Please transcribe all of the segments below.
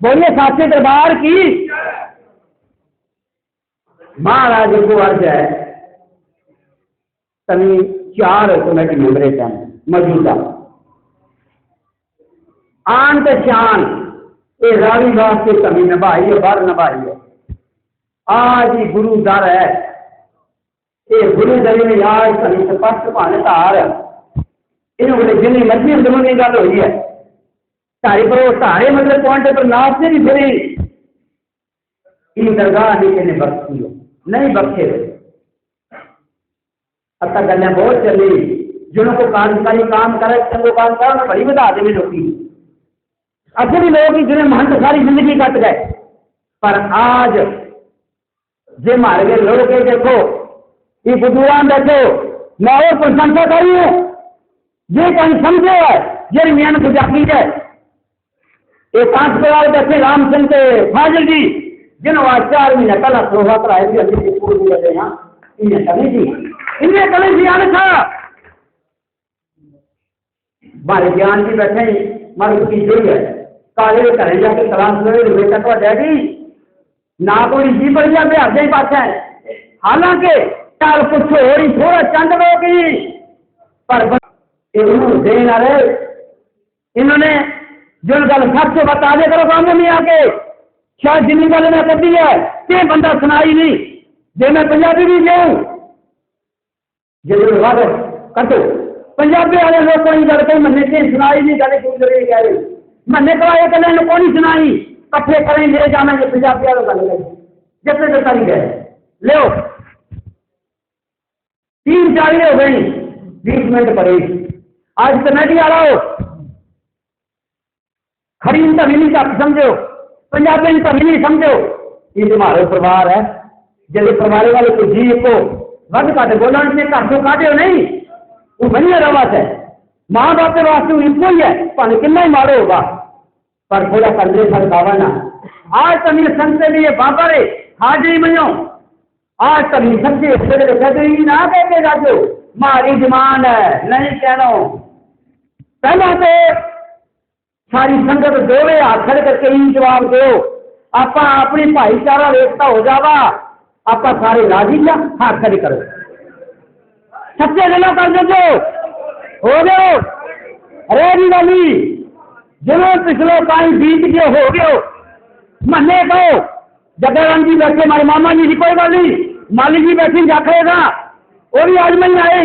बोलिए साचे दरबार की। महाराज को अर्ज़ है तभी चार कमेटी मेंबर हैं मौजूदा। आन ते शान ये रावी वास्ते कमी निभाई है, बार निभाई है। आज ही गुरु दर है। ये गुरु दर ने आज कभी स्पष्ट भाने धार इन्होंने जिन्नी मर्ज़ी की गल हुई है सारे पर वो सारे मतलब पॉइंट पर नाप से भी फिरी। इन दरगाह नहीं कहने बख्शी हो नहीं बख्शे अतः गलें बहुत चली। जिन्हों को कार्यकारी काम करे चंगो काम कर बड़ी बता देवी लोग भी लोग ही जिन्हें महंत सारी ज़िंदगी कट गए। पर आज जे मारे गए लोग देखो, ये बुज़ुर्ग देखो, मैं और प्रशंसा करी हूँ। ये कहीं समझे है, ये मेहनत जागी है। ये पाँच परिवार बैठे राम सिंह के फाजिल जी जिन्होंने आज चार महीने पहला सोहा कराए थे, अभी स्कूल भी लगे यहाँ इन्हें कभी जी इन्हें कभी जी आने था मारे ज्ञान जी बैठे मारे की जोई है। काले में करें जाके तलाश करे बेटा तो डैडी ना कोई जी बढ़ जाए हर पास है। हालाँकि चाल कुछ हो रही थोड़ा चंद लोगी पर देन रहे। इन्होंने जो गल सच बता दे करो काम नहीं आके। शायद जिन्नी गल मैं कही है, ते बंदा सुनाई नहीं। जे मैं पंजाबी भी जाऊँ जे वाद कटो। पंजाबी वाले लोग कोई गल कही मन्ने ते सुनाई नहीं, गल करे कह रहे मन्ने को आए कल को नहीं सुनाई। कट्ठे करें ले जाना ये पंजाबी वालों गल करी जितने तो करी गए लो तीन चाली हो गई बीस मिनट पड़े आज कमेटी आ रहा हो। खड़ी तमीनी का समझो, पंजाबी तमीनी समझो। ये तुम्हारे परिवार है जब परिवार वाले को जी को वध काटे बोला ने घर तो काटे नहीं? वो बढ़िया रवाज है। माँ बाप के वास्ते इको ही है। भावे कितना ही मारो होगा। पर थोड़ा कंधे सर गावा आज तमीन संत के लिए बाबा रे हाजिरी मनो आज तमीन समझे कदरी ना कहते जाजो मारी डिमांड है, नहीं कहना पहला तो सारी संगत दोवे हाथ खड़े करके ही जवाब दो आप अपनी भाईचारा रेखता हो जावा। आप सारे राज़ी जा हाथ खड़े करो। सच्चे दिलों कर दो हो गए रेडी वाली जो पिछले पानी बीत गए हो गए मन्ने कहो जगराम जी बैठे हमारे मामा जी की कोई गल नहीं माली जी बैठी जाखेगा वो भी आज मैं आए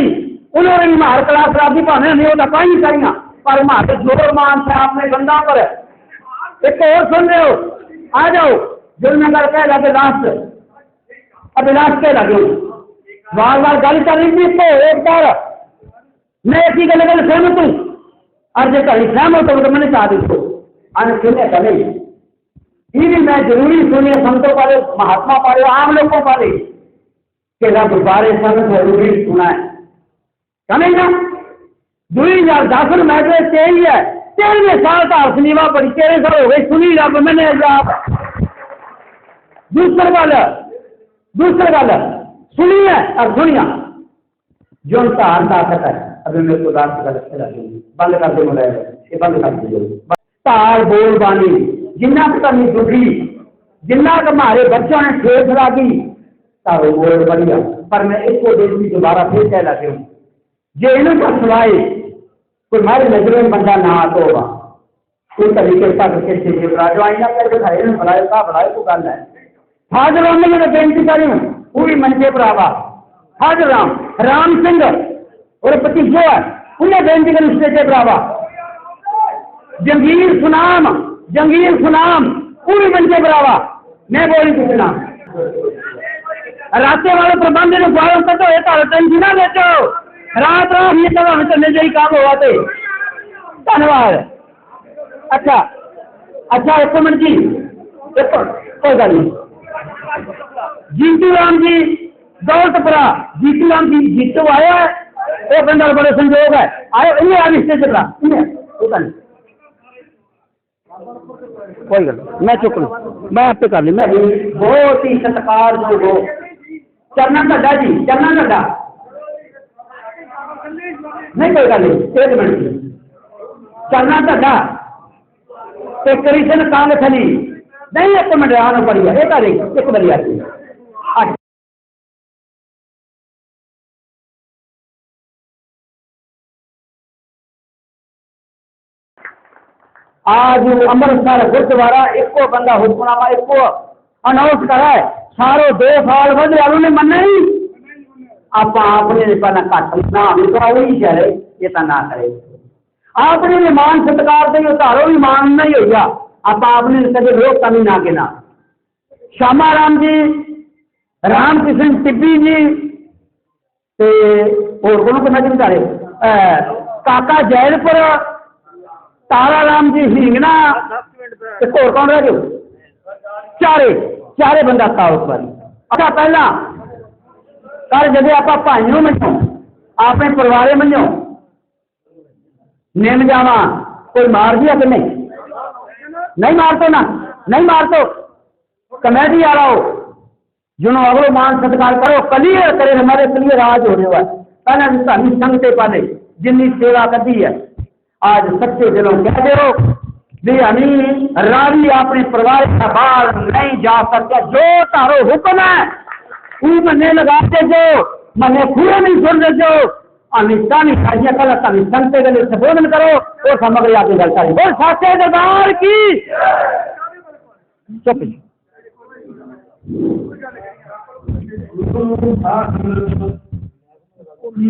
उन्होंने भी मार क्लास खराबी भावे नहीं होता कहीं चाहिए पर मारे ज़ोर मान से आपने गंदा पर एक और सुन रहे हो? आ जाओ। जुलनगर कह लगे लास्ट अभिलाष। कह लगे बार बार गल कर रही थी इसको, एक बार। मैं एक ही गल गल सहमत हूँ। और जो कहीं सहमत हो तो मैंने चाह दी को अन सुने कले ये भी मैं ज़रूरी सुनिए संतों वाले महात्मा पाले, आम लोगों वाले कि रब बारे सन ज़रूरी सुना है कमेगा दुई हज़ार दस मैट्रिक तेई है। तेरहवें साल का हसनीवा पड़ी तेरह साल हो गए, सुनी रब, मैंने आप। दूसरी गल दूसरी गल सुनी है और सुनिया जो धार ताकत है अभी मेरे को दास बंद कर दो मोबाइल बंद कर दो। धार बोल बानी, जिन्ना कमी दुखी, जिन्ना क हमारे बच्चों ने ठेस लागी तारो बोल बढ़िया। पर मैं इसको देखी दोबारा फिर कह लगे हूँ जे इन्हें का कोई हमारी नज़रों में बंदा ना आता होगा। कोई तरीके का करके से बड़ा आईना कर दिखाए इन्हें का बनाए को गल है। हाजर राम ने बेनती करी भरावा हाजर राम राम सिंह और पति जो है, उन्हें बेनती करी उससे भरावा जंगीर सुनाम जंगीर सुनाम, पूरी मंचे भरावा मैं बोली कुछ नाम रास्ते वाले प्रबंध ने ग्वालों का तो एक टेंशन ना लेते हो। रात रात ये सब हमें चलने जाई काम थे धन्यवाद। अच्छा अच्छा एक मिनट जी। एक कोई गल नहीं। जीतू राम जी, दौलतपुरा। जीतू राम जी, जीतू आया है। वो बंदा बड़े संजोग है। आयो, इन्हें आ रिश्ते चला इन्हें वो गल कोई गल मैं चुक लू मैं आपे कर ली। मैं बहुत ही सत्कार जो चलना ढड्डा जी चलना ढड्डा नहीं, कोई गल एक मिनट। चलना ढा तो कृष्ण कांग थली नहीं। एक मिनट, आना पड़ी है एक आ एक बारी आ आज अमृतसर गुरुद्वारा एको बंदा हुक्मनामा एको अनाउंस करा है सारो दो साल बदले ने मना ही। ಅಪ್ಪ ಆಪಣೆ ಪನ करे। आपने तो तो ने मान सत्कार दे तारो तो भी मान नहीं होगा आप अपने सगे लोग कमी ना के ना श्यामा राम जी, रामकृष्ण टिब्बी जी और कोनों को नज़र करे काका जैनपुर तारा राम जी हिंगना और कौन रह गए? चारे चारे बंदा था उस पर अच्छा पहला कल जब आप भाइयों मनो अपने परिवारे मनो निम जावा कोई मार दिया कि नहीं? नहीं मार तो ना, नहीं मार तो कमेटी आ रहा हो, जिन्हों अगलो मान सत्कार करो क्लियर करे, हमारे क्लियर आज हो रहा है। पहले सानी संगते पाले, जिन्नी सेवा करती है, आज सच्चे दिलों कह दो भी अमी रावी अपने परिवार का बाहर नहीं जा सकता जो तारो हुक्म है वो मने लगाते जो, मने खुले नहीं सुन रहे जो नहीं खाइए, कल तभी संते गले संबोधन करो और सामग्री आपकी गलता है। बोल, साचे दरबार की। चुप जी ಈ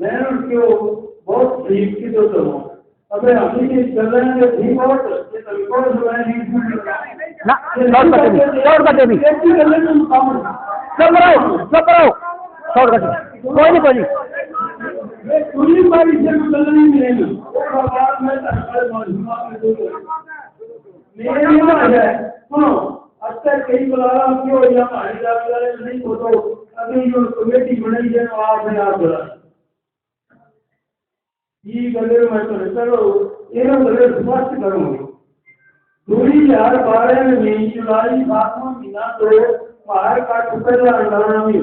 मैंने उसको बहुत ठीक की तो तो अबे अभी की चल रहे हैं ठीक और ये तो रिकॉर्ड हो रहा है नहीं ना शॉर्ट कटे भी शॉर्ट कटे भी हैं चुप रहो चुप रहो। शॉर्ट कटे कोई नहीं कोई नहीं ये पूरी बारी से चल नहीं मिलेगी। बाद में में दो मेरे लिए ना है। सुनो अच्छा कई बुलाया क्यों या हमारी जात वाले नहीं हो तो अभी जो कमेटी बनाई है वो आपने आप बुला ಈ ಗಲ್ಲೇ मैं चलो ಏನೋ गले स्पष्ट करूंगी दूरी यार बारह में जुलाई सातवां महीना तो बाहर का टुकड़ा लड़ना भी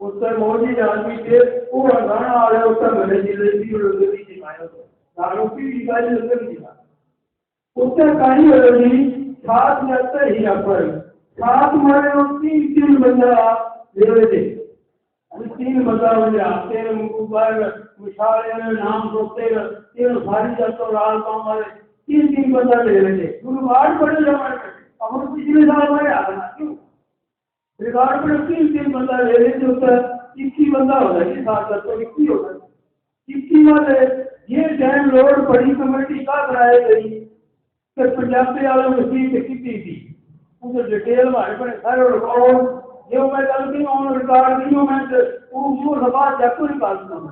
उत्तर मोदी आदमी के पूरा गाना आ रहा उत्तर मेरे जिले की लोगों की जिम्मेदारी दारू की इकाई लग रही है उत्तर कहीं वाली सात जाते ही अपर सात मारे तीन तीन बंदा ले लेते तीन बंदा मुझे आते मुकुबार विशाल नाम सोचते तीन भारी जब तो लाल का हमारे तीन तीन बदल ले रहे गुरुवार बड़े जमाने में अब हम पिछले साल हमारे आना क्यों? रिकॉर्ड पर तीन तीन बंदा ले रहे थे उसका इक्की बंदा हो जाएगी सात दस तो इक्की हो। जाएगी इक्की वाले ये डैम रोड बड़ी कमेटी का बनाई गई। फिर पंजाबी वालों ने सीट कितनी थी? उसे तो डिटेल हमारे पर सारे रिकॉर्ड ये मैं कल गलती ऑन रिकॉर्ड नहीं हूँ, मैं तो वो सवाल जब तो निकालता हूँ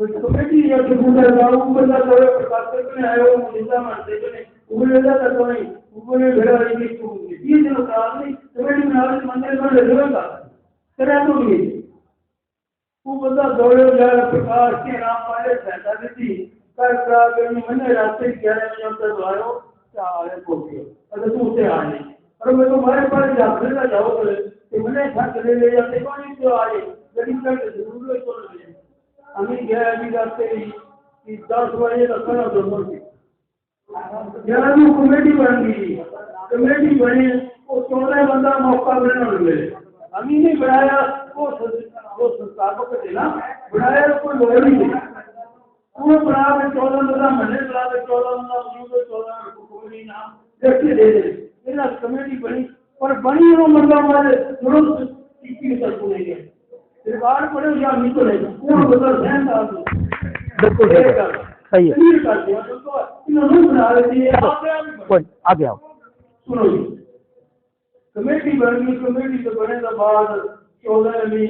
वाला तो या तो बूढ़ा लगा वो बंदा तो प्रकाश करने आयो ज़िंदा मानते ने वो लेदा तो नहीं वो ने भेड़ा वाली की तो ये जो काम नहीं कमेटी बना ले मंदिर में ले लेगा तेरा तो नहीं। वो बंदा दौड़े जा, प्रकाश के नाम वाले सहायता दी कर प्रागनी मैंने रास्ते ग्यारह बजे तक आयो क्या आए पहुँचे अगर तू उसे आ नहीं। मैं तो हमारे पास जाते ना जाओ तो मैंने छत ले ले जाते कौन क्यों आए? गरीब का ज़रूर तो ले अमित गया अभी रास्ते कि दस बजे तक दोनों की यहाँ भी कमेटी बन गई कमेटी बनी वो चौदह बंदा मौका मिलने लगे अमी ने बढ़ाया वो वो संस्थापक थे ना बढ़ाया कोई लोग नहीं थे वो बढ़ा के चौदह बंदा मैंने बढ़ा के चौदह बंदा उन्हीं को चौदह कोई नाम देखते दे दे फिर कमेटी बनी पर बनी वो मतलब हमारे दुरुस्त इक्कीस तक नहीं है रिकॉर्ड पढ़ो या निकल है कौन बदल रहन का बिल्कुल सही है। सही है इन्होंने बना रही है कोई आगे आओ। सुनो कमेटी बनी कमेटी तो बने तो बाद चौदह में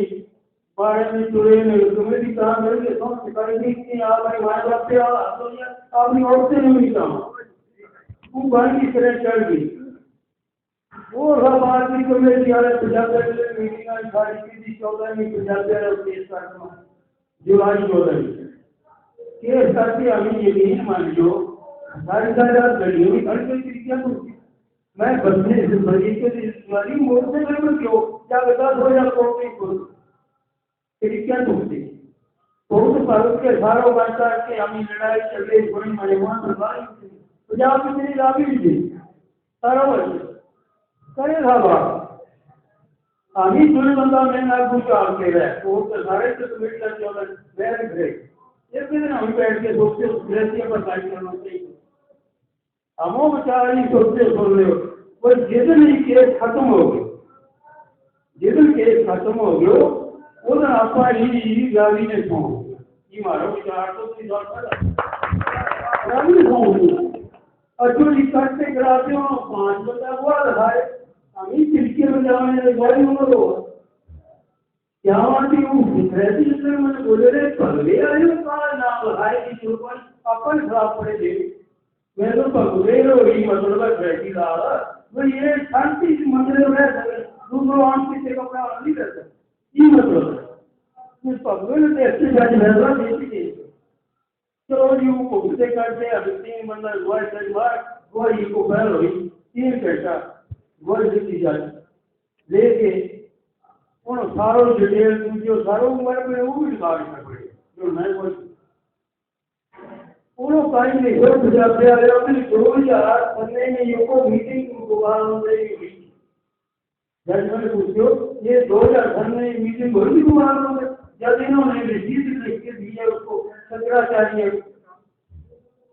बारह में चौदह में कमेटी काम करके सब सिखाई नहीं कि आप भाई वहाँ जाते हो आप नहीं औरतें नहीं काम वो बाकी तरह चढ़ गई। वो सब आदमी को मैं तो जाते हैं, मेरी ना बाईस की चौदह में हैं, और तेईस का जुलाई चौदह तेईस का के अभी ये नहीं मान लो, सारी सारी गली हुई, हर अड़क क्या। करूँगी मैं बदले से मरीज़ के रिश्तेदारी मोड़ से गड़बड़ क्यों? क्या बता दो, या कौन नहीं करो फिर क्या तुमसे बहुत पर्वत के सारों बाता के हमें लड़ाई चल रही बड़ी मेहमान बाई पंजाब में मेरी लाभी दी सारा वर्ष करे बंदा मैं ना कुछ लागू के रहे तो साडेचं तो तुम्ही ये भी ना हम बैठ के सोचते झोपते ग्रेसी पण काय करणार नाही हमो बेचारी सोचते सुन लो पर जितने केस खत्म हो गए, जितने केस खत्म हो गयो उधर आपा ही गाड़ी ने सो ये मारो विचार तो तीन साल पहले गाड़ी ने सो और जो ये करते कराते हो, पाँच बता हुआ रहा है আমি তিলকে বাজানে গাড়ি হলো यावती वो रहती है मैंने बोले रे पगले आए का नाम लगाए की चुपन अपन खराब पड़े दे मैं तो पगले रो ही मतलब बैठी रहा वो ये शांति से मंदिर में रह सके दूसरों आम किसी का अपना नहीं कर सकते ये मतलब है इस पगले ने तो अच्छे जाने रहता देती थी चलो जी वो घूमते करते अब तीन बंदा हुआ है बार वो ये को पैर हुई तीन વર્લ્ડ સિટીઝન એટલે કે પણ સારો ડિટેલ जो સારો ઉંમર પણ वो भी ભાવે ના પડે जो नए હોય पूरो टाइम नहीं हो मुझे अपने अगर अपने शुरू यार बनने में यो को मीटिंग दोबारा हो जाएगी जज मैंने पूछो ये दो हज़ार धन में मीटिंग हो रही दोबारा हो गई जब इन्होंने रिसीव लिख के दिए उसको सत्रह चाहिए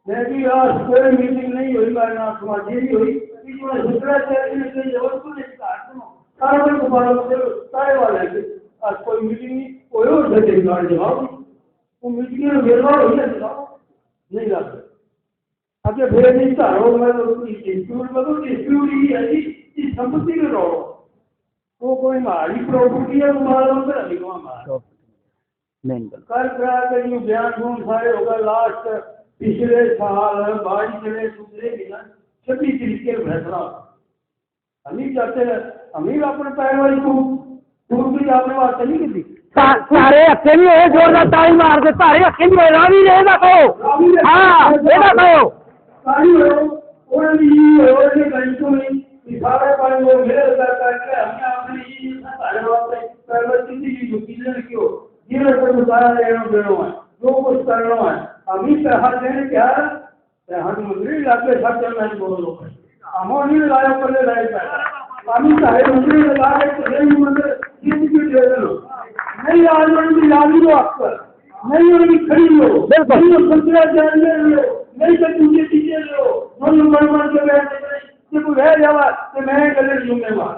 मैं भी आज कोई मीटिंग नहीं हुई मैं ना समाधि हुई में सारे वाले के आज कोई मीटिंग कोई और जगह गाड़ जवाब वो मीटिंग में मेरा हो गया नहीं लगता अब ये फिर नहीं। चाहो मैं तो डिस्प्यूट में तो डिस्प्यूट ही है इस संपत्ति के रो वो कोई हमारी प्रॉपर्टी है हमारा उधर अभी हमारा कर करा कर यूँ बयान बून सारे होगा लास्ट पिछले साल बाढ़ चले सुधरे भी सभी तरीके फैसला हमी चाहते हैं हमी अपने पैर वाली को दूर भी आपने बात चली की सारे हक्के भी होए जोरदार ताली मार दे सारे हक्के भी होए रावी रे दा कहो हाँ ये दा कहो सारी हो और भी और भी कहीं तो नहीं सारे पानी वो मेरे उधर करके हमने अपने ये सारे बात करवत की जो किले क्यों ये पर सारा लेना देना है जो कुछ करना है अभी कहा देने क्या है हर मंत्री लाके सब चलना है बोलो हमो नहीं लगाया पर ले रहे अभी चाहे मंत्री लगा के तो नहीं मंदिर किसी की नहीं आज मंत्री लागी हो अक्सर नहीं उनकी खड़ी हो। बिल्कुल। नहीं लो नहीं तो दूसरी चीज़ें लो दोनों मन मन के बैठे जब रह जावा तो मैं गले जुम्मेवार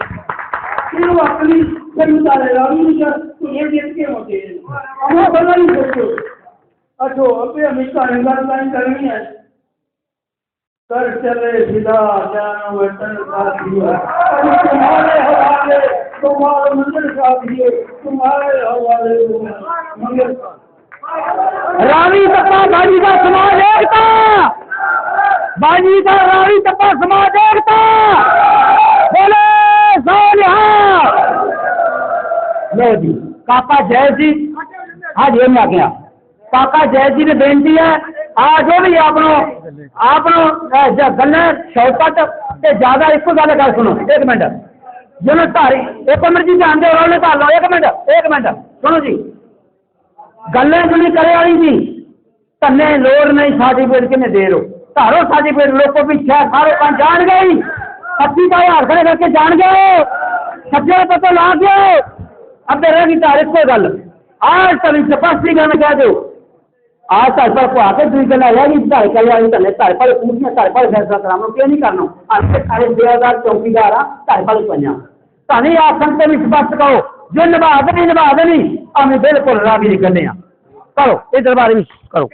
फिर वो अपनी क्षमता है? रामी का तो ये देख के होते हैं। हमें बना ही सोचो अच्छो अबे हमेशा लाइन करनी है। कर चले फिदा जानो वतन साथियो। तुम्हारे हवाले, तुम्हारे मंदिर साथिए तुम्हारे हवाले मंदिर रानी तपा बाजी का समाज एकता। बाजी का रानी तपा समाज एकता। बोले लो जी, काका जय जी आज ये मैं आ गया। काका जय जी ने बेनती है આ જો ને આપણો આપણો ગન્ને શૌકત તે જ્યાદા એક ਗੱਲ ਕਰ ਸੁਣੋ, ਇੱਕ ਮਿੰਟ। ਜਿਹਨੇ ਧਾਰੀ ਇੱਕ ਮਿੰਟ ਜੀ ਜਾਣਦੇ ਹੋ ਉਹਨੇ ਧਾਰ ਲਓ, ਇੱਕ ਮਿੰਟ ਇੱਕ ਮਿੰਟ, ਸੁਣੋ ਜੀ। ਗੱਲਾਂ ਜਿਹੜੀ ਕਰੇ ਵਾਲੀ ਜੀ, ਧੰਨੇ ਲੋੜ ਨਹੀਂ ਸਾਡੀ ਪੇੜ ਕਿਨੇ ਦੇ ਰੋ। ਧਾਰੋ ਸਾਡੀ ਪੇੜ ਲੋਕੋ ਪਿੱਛੇ, ਸਾਰੇ ਪੰਜ ਜਾਣ ਗਈ ਸੱਚੀ ਦਾ ਖੜੇ ਕਰਕੇ ਜਾਣ ਗਏ ਸੱਜੇ ਪਤਾ ਲਾ ਦਿਓ ਅੱਧੇ ਰਹਿ ਗਈ ਧਾਰ ਇੱਕੋ ਗੱਲ। ਆਜ ਤੱਕ ਸਪਸ਼ਟੀ ਗੱਲ ਕਹਿ ਦਿਓ। ಆಯ್ತು ಹಾಕೈತಿ ಈಗ ಹೇಗಿತ್ತು ಕೈಯಾಗಿದ್ದಾನೆ ತಳ್ಪಾಡಿ ಕೂಗಿನ ತಳ್ಪಾಡಿ ಬೆಳೆಸ್ತಾರೆ ನಮ್ಮ ಏನು ಕಾರಣ ಅಂತೆ ಖಾಲಿ ದೇವದಾರ್ ಚೌಕಿದಾರ ತಳ್ಪಾಡಿ ಪಂಜ ತಾನೇ ಆ ಸಂತ विश्वास करो जो नबा अदनी नबा अदनी हमें बिल्कुल राज़ी नहीं करने हैं करो इस दरबार में करो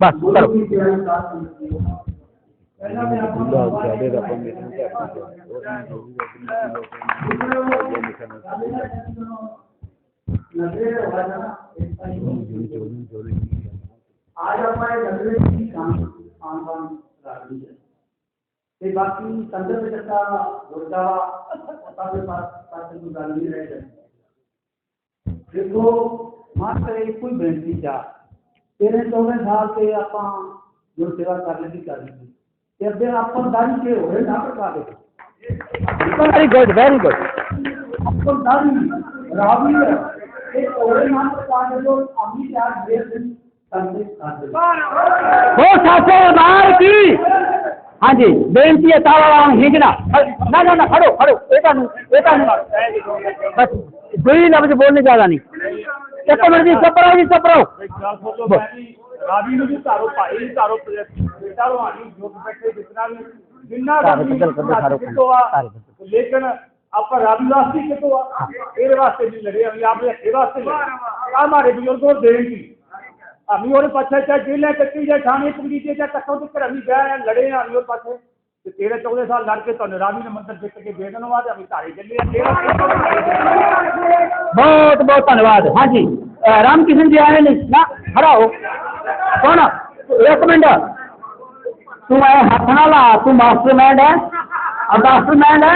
बस करो जिन चोरी चोरी आज हमारे नगरीय की खानदान राखी है। ये बाकी संदर्भ जैसा गुर्दा सबके पास पास तो गाली रह जाए देखो मान एक कोई बेनती जा तेरे चौदह साल से आप जो सेवा करने की कर ली ये अब अपन दारी के हो ना बता दे। वेरी गुड वेरी गुड अपन दारी रावी है। एक और नाम बता जो अमी यार देर दिन ਸੰਦੇ ਕਰਦੇ हो सासो बार की हाँ जी बेनती है ताला वाला हिंगना ना ना ना खड़ो खड़ो एटा नु एटा नु बस कोई लफ्ज बोलने ज्यादा नहीं एक मिनट जी चुप रहो जी चुप रहो ਗੱਲ ਸੁਣੋ ਪਹਿਲੀ ਰਾਵੀ ਨੂੰ ਵੀ ਧਾਰੋ ਭਾਈ ਧਾਰੋ ਬੇਟਾ ਰੋਹਾਨੀ ਜੋ ਬੈਠੇ ਜਿਤਨਾ ਵੀ ਜਿੰਨਾ ਧਾਰੋ ਰਾਵੀ ਬਦਲ ਕਰਦੇ ਧਾਰੋ ਕਿਤੋਂ ਆ ਧਾਰੋ ਬਦਲ। ਲੇਕਿਨ ਆਪਾਂ ਰਾਵੀ ਵਾਸਤੇ ਕਿਤੋਂ ਆ ਇਹਦੇ ਵਾਸਤੇ ਨਹੀਂ ਲੜੇ ਅਸੀਂ ਆਪਣੇ ਇਹ ਵਾਸਤੇ ਲੜੇ ਆ ਹਮਾਰੇ ਬਜ਼ੁਰਗੋਂ ਦੇਣਗੀ ਅਸੀਂ ਉਹਦੇ ਪਾਛੇ ਚਾ ਜੇਲੇ ਕੱਟੀ ਜਾਂ ਥਾਣੇ ਪੁਲਿਸ ਜਾਂ ਕੱਟੋਂ ਤੇ ਘਰ ਵੀ ਗਏ ਲੜੇ ਆ ਅਸੀਂ ਉਹਦੇ ਪਾਛੇ ਤੇ ਤੇਰੇ 14 ਸਾਲ ਲੜ ਕੇ ਤੁਹਾਨੂੰ ਰਾਵੀ ਨੇ ਮੰਦਰ ਜਿੱਤ ਕੇ ਦੇ ਦੇਣ ਬਾਅਦ ਅਸੀਂ ਧਾਰੇ ਚੱਲੇ ਆ ਤੇਰਾ बहुत बहुत धन्यवाद हाँ जी अ, राम किशन जी आए नहीं ना खड़ा हो कौन एक मिनट तू है हथ ना ला तू मास्टर मैंड है और मास्टर मैंड है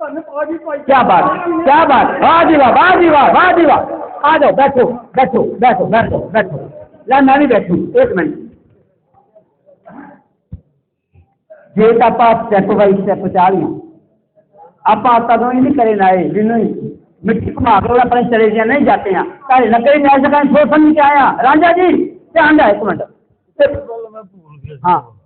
ਰਾਮ ਕ੍ਰਿਸ਼ਨ ਧੰਨ ਪਾਜੀ ਭਾਈ क्या बात क्या बात वाह जी वाह वाह जी वाह वाह जी वाह आ जाओ बैठो बैठो बैठो बैठो बैठो ਲੈ ਮੈਂ ਵੀ ਬੈਠੂ ਇੱਕ ਮਿੰਟ ਜੇ ਤਾਂ ਆਪਾਂ ਸਟੈਪ ਬਾਈ ਸਟੈਪ ਚਾਹ ਲਈਆਂ ਆਪਾਂ ਕਦੋਂ ਹੀ ਨਹੀਂ ਕਰੇ ਨਾਏ ਜਿੰਨੂੰ ਹੀ ਮਿੱਟੀ ਘੁਮਾ ਕੇ ਆਪਣੇ ਚਲੇ ਜਾਂ ਨਹੀਂ ਜਾਂਦੇ ਆ ਤਾਰੇ ਨਕਰੀ ਮੈਂ ਜਗ੍ਹਾ ਸੋਚ ਸਮਝ ਕੇ ਆਇਆ ਰਾਂਝਾ ਜੀ ਧਿਆਨ ਦਾ ਇੱਕ ਮਿੰਟ ਹਾਂ ਕੱਲ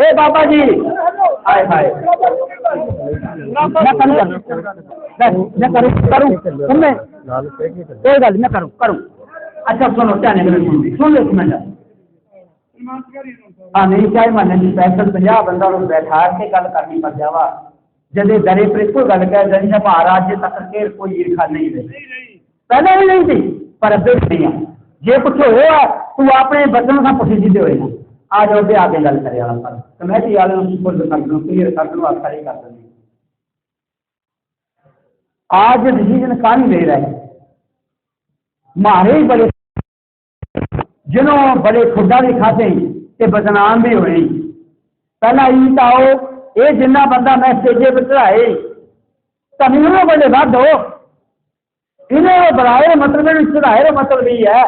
ए बाबा जी हाय हाय। मैं करूँ? मैं करूँ? करूँ। तुमने कोई गल मैं करूँ करूँ। अच्छा सुनो, ध्यान मेरे सुन। लो एक मिनट हाँ नहीं चाहे मन जी स्पेशल पंजाह बंदा बैठा के गल करनी पड़ जावा। जदे दरे पर कोई गल कह जन जब महाराज जे तक के कोई ईर्खा नहीं रही पहले भी नहीं थी, पर अब नहीं है जे कुछ हो तू अपने बचन का सीधे होए ना। आ जाओ ते आके गल करे वाला पर। कमेटी वाले ਨੂੰ सुपुर्द कर दो क्लियर कर दो आप खड़ी कर दो आज डिसीज़न कौन ले रहा है, मारे बड़े जिन्हों बड़े खुदा भी खाते ते बदनाम भी होए पहला ई तो आओ, ये जिन्ना बंदा मैं स्टेजे पर चढ़ाए तमीनों बड़े वध हो। इन्हें बढ़ाए मतलब चढ़ाए मतलब ये है।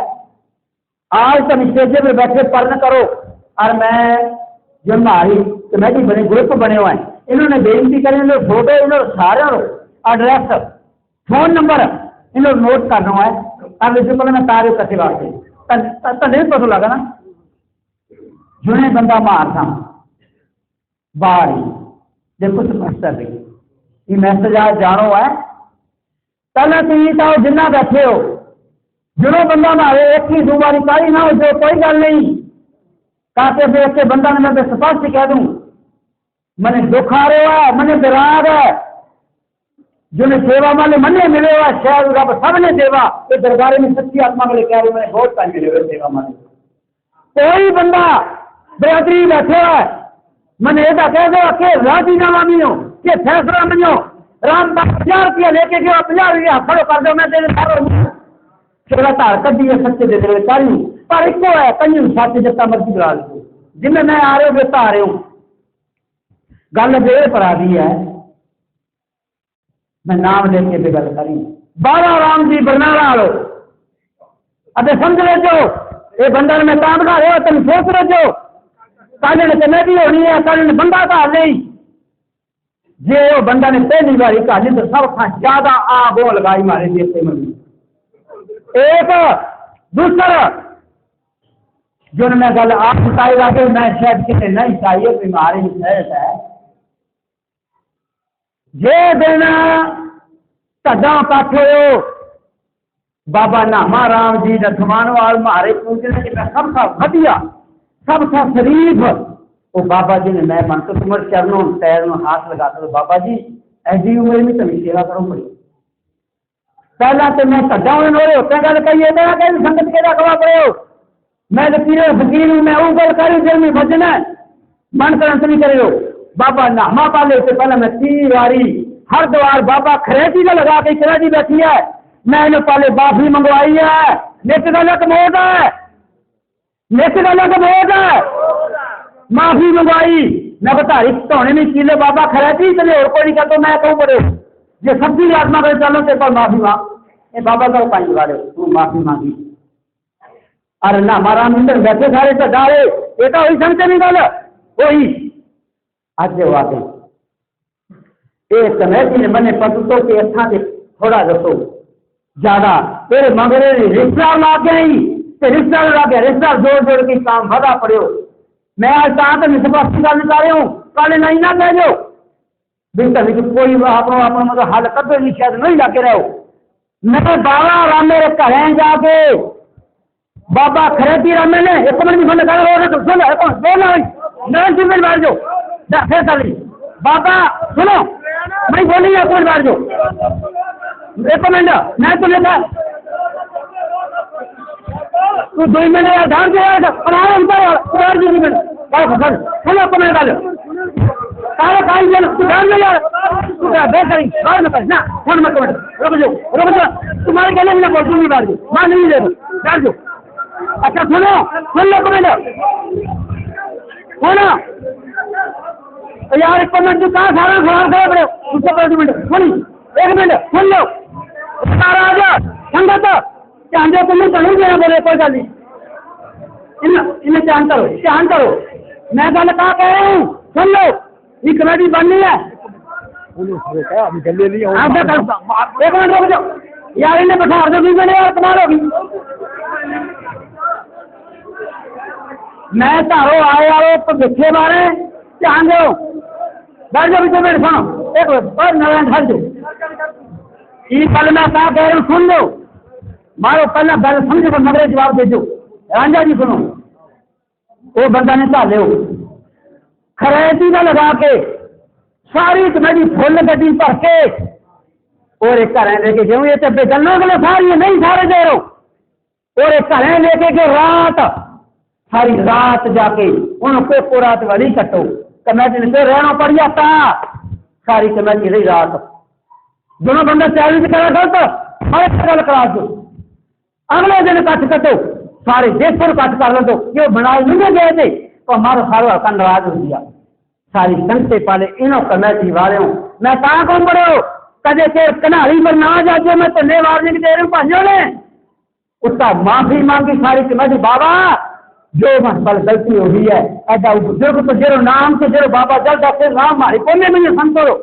आज तुम स्टेजे पर बैठे पढ़न करो। और मैं जो हमारी कमेटी बने, ग्रुप बने हुए हैं। इन्होंने बेनती करी, इन्होंने फ़ोटो इन्होंने सारे एड्रेस फ़ोन नंबर इन्होंने नोट करना है। अब इससे पहले मैं तारे कसे वास्ते तो नहीं पता लगा ना। जुने बंदा मार था। बारी। देखो समझता भी ये मैसेज आज जानो है। पहले तो ये था, जिन्ना बैठे हो। जुनो बंदा मारे, एक ही, दो बारी काली ना हो, जो कोई गल नहीं। काते देख के बंदा ने मैं स्पष्ट कह दूँ, मने दुख आ रहा है, मने विराग है। जिन्हें सेवा वाले मने मिले हुआ शायद रब सबने सेवा, ये दरबारे में सच्ची आत्मा वाले कह रहे मैंने बहुत टाइम मिले हुए सेवा वाले कोई बंदा बेहतरी बैठे है, मैंने ऐसा कह दो कि राज़ी नामा मिलो, कि फैसला मिलो राम का हज़ार रुपया लेके गया हज़ार रुपया खड़ो कर दो, मैं तेरे सारो चोरा तार कभी ये सच्चे दे दे सारी पर एक है कहीं साथी जितना मर्ज़ी बुला लो जिन्हें मैं आ रहे हो बेटा आ रहे हूँ। गल बेर पर आ गई है, मैं नाम लेके भी गल करी। बाबा राम जी बरनाला वालो अबे समझ रहे जो ये बंदा मैं काम कर रहे हो तुम सोच रहे जो कल ने तो मैं भी होनी है कल ने बंदा का नहीं। जे वो बंदा ने पहली बारी कहानी तो सब का ज़्यादा आग वो लगाई मारे से मनी एक, दूसरा जुन मैं गल आप बताई बाटे मैं शायद किसे नहीं चाहिए बीमारी शायद है जे देना तदा हो बाबा नामा राम जी रखमान वाल मारे पूजने के सब सा वधिया सब सा शरीफ। वो बाबा जी ने, मैं मन तो तुम चरणों पैर में हाथ लगाते तो बाबा जी, ऐसी उम्र में तभी सेवा करो पड़ी पहला तो मैं सदा उन्होंने होते गल कही संगत के रखवा पड़े हो मैं तो पीर फकीर हूँ, मैं ऊपर कर, दिल में भजन मन कर सुनी करे रो बाबा नामा पाले से पहले मैं तीन बारी हर द्वार बाबा खरेजी का लगा के खरेजी बैठी है। मैं इन्हें पहले बाफी मंगवाई है। नित गलत मोद है। नित गलत मोद है। माफ़ी मंगवाई। मैं बता रही धोने में किले बाबा खरेजी चले और कोई नहीं कहते, मैं कहूँ करे जो सब्ज़ी आत्मा करे चलो तेरे पर माफ़ी मांग। ये बाबा का उपाय वाले तू माफ़ी मांगी। अरे ना, मारा मंदिर बैठे सारे तो डाले ये तो वही समझे नहीं बोला वही। आज ये बात है। ये समय तो जी ने मैंने पतुतों के स्थान से थोड़ा रसो तो ज़्यादा। तेरे मगरे ने रिश्तेदार ला के ही। ते रिश्तेदार ला के रिश्तेदार ज़ोर ज़ोर के काम भरा पड़े हो। मैं आज कहा तो निष्पक्ष का रहे हूँ। काले नहीं ना कह जो बिल्कुल लेकिन तो कोई वह अपना अपना मतलब हालत कभी नहीं शायद नहीं लाके रहो मैं बाबा राम मेरे कहें जाके ಬಾಬಾ एक मिनट ಎಕ್ಕಮಣಿ ಬಂದ ಸುನ ಸೋನ ನಾನ್ ಟಿಫिन मार दो फिर साली बाबा, सुनो, मैं बोली, एक मिनट बार जो। एक मिनट, मैं तो लेता। तू दो मिनट यार धार दे यार और आ ऊपर उतार दे मिनट बाय फ़सल चलो एक मिनट डालो सारे काम ले तू धार ले यार। तू क्या बेकारी बाहर मत ना फ़ोन मत करो, रुक जाओ रुक जाओ तुम्हारे गले में ना बोल दूँगी मार दो मार नहीं दे डाल दो अच्छा सुनो सुन लो कमेंट सुनो। तो यार एक मिनट तू कहाँ सारा कर रहे हो उसको कर मिनट। सुन एक मिनट सुन लो। सारा आ जा संगत ध्यान दो तुम्हें तो नहीं देना बोले कोई गल नहीं। इन्हें ध्यान करो ध्यान करो। मैं गल कहा कह रहा हूँ? सुन लो ये कमेटी बननी है। हाँ, एक मिनट रुक जाओ। यार इन्हें बैठा दो बीस मिनट यार कमाल होगी मैं तारो आए तो दिखे मारे ध्यान दो बैठ जाओ पीछे बैठ सुनो एक मिनट, और नारायण हट जाओ ये कल मैं कहा कह रहा सुन लो। मारो पहला गल समझो पर मगरे जवाब दे दो। रांझा जी सुनो। वो बंदा ने ढाले हो खरेदी का लगा के, सारी कमेटी फुल गड्डी भर के, और एक घर लेके गए ये तो बेगलों के सारी नहीं सारे दे रहो और एक घर लेके गए रात। सारी रात जाके उनको को रात वाली कटो। कमेटी ने फिर रहना पड़ जाता। सारी कमेटी रही रात। दोनों बंदे चैलेंज करा गलत। हर गल करा दो। अगले दिन कट कटो। सारे देश पर कट कर लो ये बनाए नहीं गए थे। तो हमारा सारा हल्का नाराज़ हो गया। सारी संगते पाले इनो कमेटी वाले। मैं कहा कौन बड़े कदे के कन्हारी पर ना जाके मैं तन्ने वार्निंग दे रहा हूँ भाइयों ने उसका माफ़ी मांगी सारी कमेटी। बाबा जो मन पर गलती हुई है। ऐसा बुज़ुर्ग तो जेरो नाम से जेरो बाबा जल्द अपने नाम मारे। को में ये संतोरो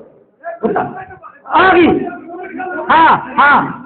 आ गई। हाँ हाँ।